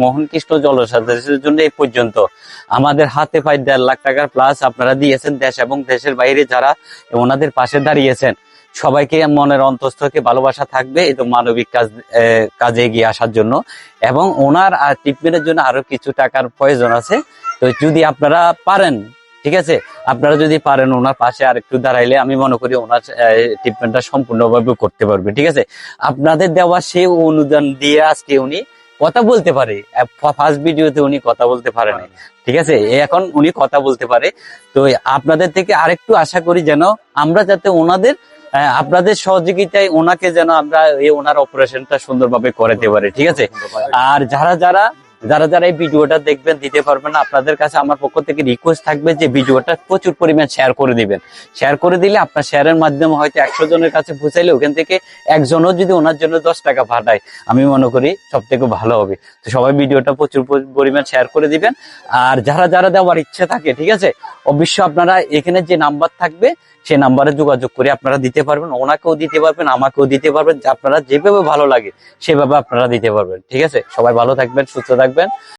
মোহন কৃষ্ণ জলসাদের জন্য এই পর্যন্ত। আমাদের হাতে প্রায় দেড় লাখ টাকার প্লাস আপনারা দিয়েছেন দেশ এবং দেশের বাইরে যারা ওনাদের পাশে দাঁড়িয়েছেন। সবাইকে মনের অন্তস্থ থেকে ভালোবাসা থাকবে এই তো মানবিক কাজ কাজে এগিয়ে আসার জন্য। এবং ওনার ট্রিটমেন্টের জন্য আরও কিছু টাকার প্রয়োজন আছে। তো যদি আপনারা পারেন, ঠিক আছে? আপনারা যদি পারেন ওনার পাশে আর একটু দাঁড়াইলে আমি মনে করি ওনার ট্রিটমেন্টটা সম্পূর্ণভাবে করতে পারবে, ঠিক আছে? আপনাদের দেওয়া সে অনুদান দিয়ে আজকে উনি কথা বলতে পারে। ফার্স্ট ভিডিওতে উনি কথা বলতে পারেন। ঠিক আছে? এখন উনি কথা বলতে পারে। তো আপনাদের থেকে আরেকটু আশা করি যেন আমরা যাতে ওনাদের আপনাদের সহযোগিতায় ওনাকে যেন আমরা এই ওনার অপারেশনটা সুন্দরভাবে করাতে পারি। ঠিক আছে? আর যারা যারা যারা যারা এই ভিডিওটা দেখবেন, দিতে পারবেন আপনাদের কাছে আমার পক্ষ থেকে রিকোয়েস্ট থাকবে যে ভিডিওটা প্রচুর পরিমাণ শেয়ার করে দিবেন। শেয়ার করে দিলে আপনার শেয়ারের মাধ্যমে হয়তো একশো জনের কাছে পৌঁছাইলে ওখান থেকে একজনও যদি ওনার জন্য দশ টাকা পাঠায়, আমি মনে করি সব থেকে ভালো হবে। তো সবাই ভিডিওটা প্রচুর পরিমাণ শেয়ার করে দিবেন। আর যারা যারা দেওয়ার ইচ্ছে থাকে, ঠিক আছে? অবশ্যই আপনারা এখানে যে নাম্বার থাকবে, সেই নাম্বারে যোগাযোগ করে আপনারা দিতে পারবেন, ওনাকেও দিতে পারবেন, আমাকেও দিতে পারবেন আপনারা যেভাবে ভালো লাগে, সেভাবে আপনারা দিতে পারবেন, ঠিক আছে? সবাই ভালো থাকবেন, সুস্থ থাকবেন